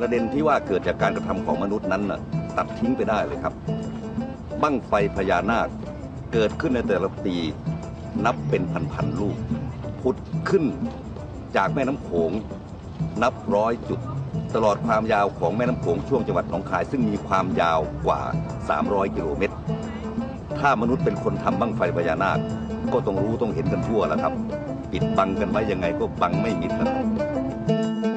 ประเด็นที่ว่าเกิดจากการกระทำของมนุษย์นั้นนะตัดทิ้งไปได้เลยครับ บั้งไฟพญานาคเกิดขึ้นในแต่ละปีนับเป็นพันๆลูกผุดขึ้นจากแม่น้ำโขงนับร้อยจุด ตลอดความยาวของแม่น้ำโขงช่วงจังหวัดหนองคายซึ่งมีความยาวกว่า 300 กิโลเมตร ถ้ามนุษย์เป็นคนทำบั้งไฟพญานาค ก็ต้องรู้ต้องเห็นกันทั่วแล้วครับ ปิดบังกันไว้ยังไงก็บังไม่มิดแล้วครับ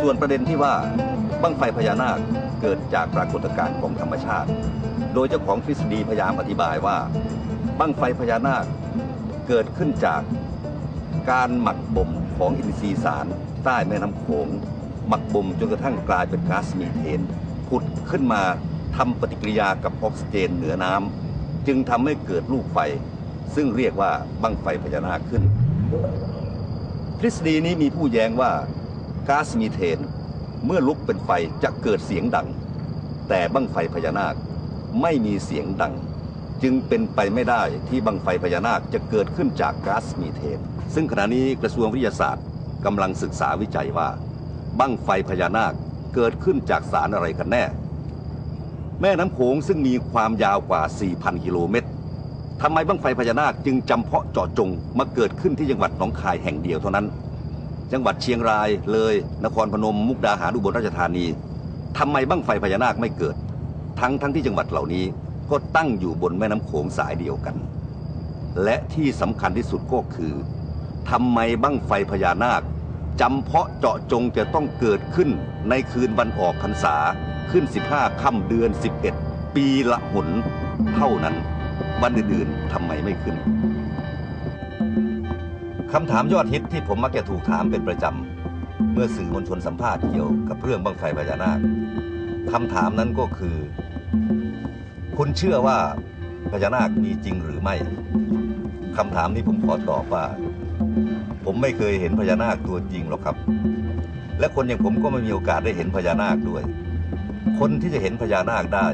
ส่วนประเด็นที่ว่าบั้งไฟพญานาคเกิดจากปรากฏการณ์ของธรรมชาติ โดยเจ้าของทฤษฎีพยายามอธิบายว่าบั้งไฟพญานาคเกิดขึ้นจากการหมักบ่มของอินทรีย์สารใต้แม่น้ำโขงหมักบ่มจนกระทั่งกลายเป็นก๊าซมีเทนผุดขึ้นมาทำปฏิกิริยากับออกซิเจนเหนือน้ำจึงทำให้เกิดลูกไฟ ซึ่งเรียกว่าบั้งไฟพญานาคขึ้น ทฤษฎีนี้มีผู้แย้งว่า ก๊าซมีเทน เมื่อลุกเป็นไฟจะเกิดเสียงดัง แต่บั้งไฟพญานาคไม่มีเสียงดัง จึงเป็นไปไม่ได้ที่บั้งไฟพญานาคจะเกิดขึ้นจากก๊าซมีเทน ซึ่งขณะนี้กระทรวงวิทยาศาสตร์กำลังศึกษาวิจัยว่า บั้งไฟพญานาคเกิดขึ้นจากสารอะไรกันแน่ แม่น้ำโขงซึ่งมีความยาวกว่า 4,000 กิโลเมตรทำไมบั้งไฟพญานาคจึงจำเพาะเจาะจงมาเกิดขึ้นที่จังหวัดหนองคายแห่งเดียวเท่านั้น จังหวัดเชียงราย เลย นครพนม มุกดาหารอุบลราชธานีทำไมบั้งไฟพญานาคไม่เกิด ทั้งทั้งที่จังหวัดเหล่านี้ก็ตั้งอยู่บนแม่น้ำโขงสายเดียวกัน และที่สำคัญที่สุดก็คือทำไมบั้งไฟพญานาคจำเพาะเจาะจงจะต้องเกิดขึ้นในคืนวันออกพรรษาขึ้น 15ค่ำเดือน 11 ปีละหนเท่านั้น วันอื่นๆทำไมไม่ขึ้น คำถามยอดฮิตที่ผมมักจะถูกถามเป็นประจำ เมื่อสื่อมวลชนสัมภาษณ์เกี่ยวกับเรื่องบังไฟพญานาคคำถามนั้นก็คือ คุณเชื่อว่าพญานาคมีจริงหรือไม่คำถามนี้ผมขอตอบว่า ผมไม่เคยเห็นพญานาคตัวจริงหรอกครับ และคนอย่างผมก็ไม่มีโอกาสได้เห็นพญานาคด้วย คนที่จะเห็นพญานาคได้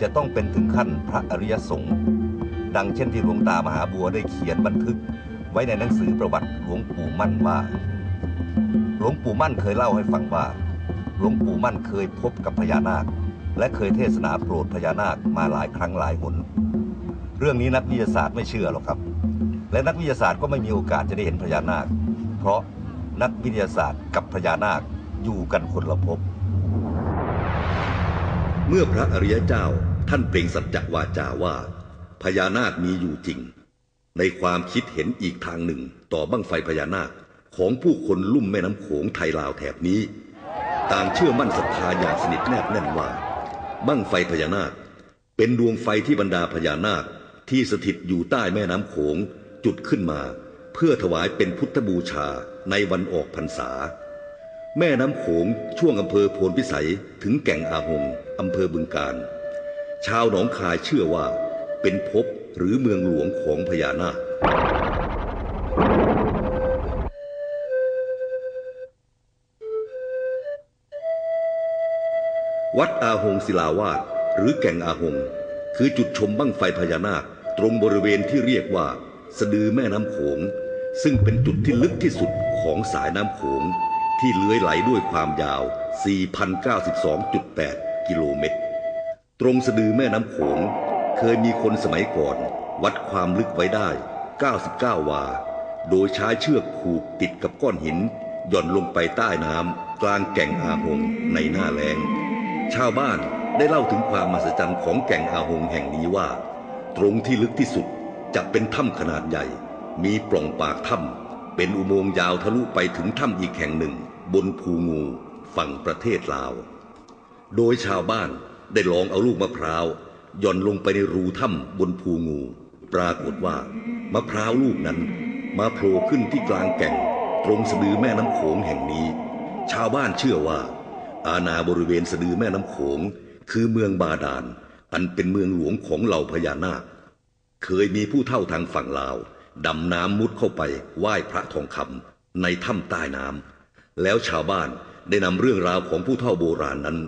จะต้องเป็นถึงขั้นพระอริยสงฆ์ดังเช่นที่หลวงตามหาบัวได้เขียนบันทึก ไว้ในหนังสือประวัติหลวงปู่มั่นว่า หลวงปู่มั่นเคยเล่าให้ฟังว่า หลวงปู่มั่นเคยพบกับพญานาค และเคยเทศนาโปรดพญานาคมาหลายครั้งหลายหน เรื่องนี้นักวิทยาศาสตร์ไม่เชื่อหรอกครับ และนักวิทยาศาสตร์ก็ไม่มีโอกาสจะได้เห็นพญานาค เพราะนักวิทยาศาสตร์กับพญานาคอยู่กันคนละภพเมื่อพระอริยเจ้าท่านเปล่งสัจจวาจาว่าพญานาคมีอยู่จริง ในความคิดเห็นอีกทางหนึ่ง ต่อบั้งไฟพญานาคของผู้คนลุ่มแม่น้ำโขงไทยลาวแถบนี้ ต่างเชื่อมั่นศรัทธาอย่างสนิทแนบแน่นว่า บั้งไฟพญานาค เป็นดวงไฟที่บรรดาพญานาคที่สถิตอยู่ใต้แม่น้ำโขงจุดขึ้นมา เพื่อถวายเป็นพุทธบูชาในวันออกพรรษา แม่น้ำโขงช่วงอำเภอโพนพิสัยถึงแก่งอาหงอำเภอบึงการ ชาวหนองคายเชื่อว่าเป็นภพ หรือเมืองหลวงของพญานาควัดอาหงศิลาวาสหรือแก่งอาหง คือจุดชมบั้งไฟพญานาค ตรงบริเวณที่เรียกว่า สะดือแม่น้ำโขง ซึ่งเป็นจุดที่ลึกที่สุดของสายน้ำโขง ที่เลื้อยไหลด้วยความยาว 4,092.8 กิโลเมตร ตรงสะดือแม่น้ำโขง เคยมีคนสมัยก่อน วัดความลึกไว้ได้ 99 วา โดยใช้เชือกผูกติดกับก้อนหินหย่อนลงไปใต้น้ำกลางแก่งอาหงในหน้าแล้ง ชาวบ้านได้เล่าถึงความมหัศจรรย์ของแก่งอาหงแห่งนี้ว่า ตรงที่ลึกที่สุดจะเป็นถ้ำขนาดใหญ่ มีปล่องปากถ้ำเป็นอุโมงค์ยาวทะลุไปถึงถ้ำอีกแห่งหนึ่ง บนภูงูฝั่งประเทศลาว โดยชาวบ้านได้ลองเอาลูกมะพร้าว หย่อนลงไปในรูถ้ำบนภูงู ปรากฏว่ามะพร้าวลูกนั้นมาโผล่ขึ้นที่กลางแก่ง ตรงสะดือแม่น้ำโขงแห่งนี้ ชาวบ้านเชื่อว่า อาณาบริเวณสะดือแม่น้ำโขง คือเมืองบาดาลอันเป็นเมืองหลวงของเหล่าพญานาค เคยมีผู้เท่าทางฝั่งลาวดำน้ำมุดเข้าไปไหว้พระทองคำในถ้ำใต้น้ำแล้วชาวบ้านได้นำเรื่องราวของผู้เท่าโบราณนั้น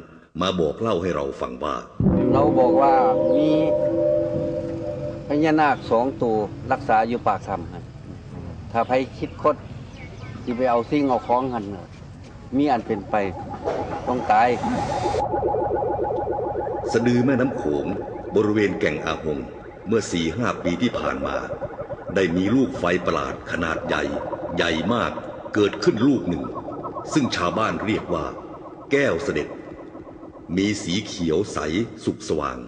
มาบอกเล่าให้เราฟังว่า เราบอกว่ามีพญานาคสองตัวรักษาอยู่ปากถ้ำครับถ้าใครคิดคดที่ไปเอาสิ่งเอาของหันมีอันเป็นไปต้องตาย สะดือแม่น้ำโขงบริเวณแก่งอาหง เมื่อสี่ห้าปีที่ผ่านมา ได้มีลูกไฟประหลาดขนาดใหญ่ ใหญ่มากเกิดขึ้นลูกหนึ่ง ซึ่งชาวบ้านเรียกว่า แก้วเสด็จ มีสีเขียวใสสุกสว่าง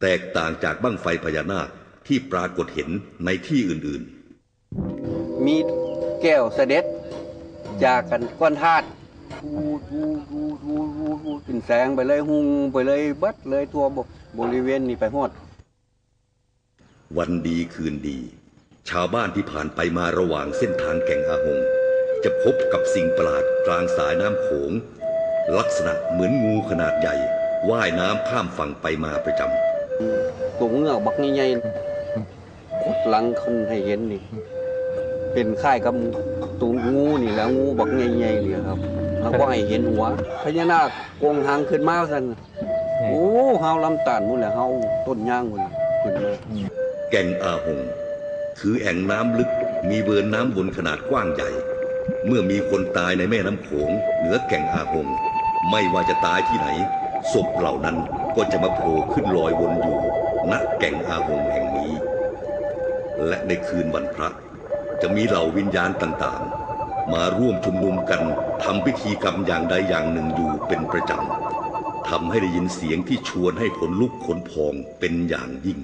แตกต่างจากบั้งไฟพญานาคที่ปรากฏเห็นในที่อื่นๆ มีแก้วเสด็จ จากกันก้อนธาตุูดูดูดูดูดูดเป็นแสงไปเลยหุงไปเลยบัดเลยทั่วบบริเวณนี้ไปหมดวันดีคืนดี ชาวบ้านที่ผ่านไปมาระหว่างเส้นทางแก่งอาหง จะพบกับสิ่งประหลาดกลางสายน้ำโขง ลักษณะเหมือนงูขนาดใหญ่ว่ายน้ำข้ามฝั่งไปมาประจำตัวเงือกบักใหญ่ๆกดหลังคนให้เห็นนี่ เป็นค่ายกับตัวงูนี่แหล้วงูบักใหญ่ๆเลยครับแล้วก็ให้เห็นหัวพญานาคโกงหางขึ้นมาสั่นโอ้เฮาลำตาลนู่นแหละเฮาต้นย่างนู่นขึ้นมาแก่งอาหง คือแอ่งน้ำลึกมีเบิร์นน้ำวนขนาดกว้างใหญ่ เมื่อมีคนตายในแม่น้ำโขงเหนือแก่งอาหง ไม่ว่าจะตายที่ไหนศพเหล่านั้นก็จะมาโผล่ขึ้นลอยวนอยู่ณแก่งอาหงแห่งนี้ และในคืนวันพระ จะมีเหล่าวิญญาณต่างๆ มาร่วมชุมนุมกันทำพิธีกรรมอย่างใดอย่างหนึ่งอยู่เป็นประจำทำให้ได้ยินเสียงที่ชวนให้ขนลุกขนพองเป็นอย่างยิ่ง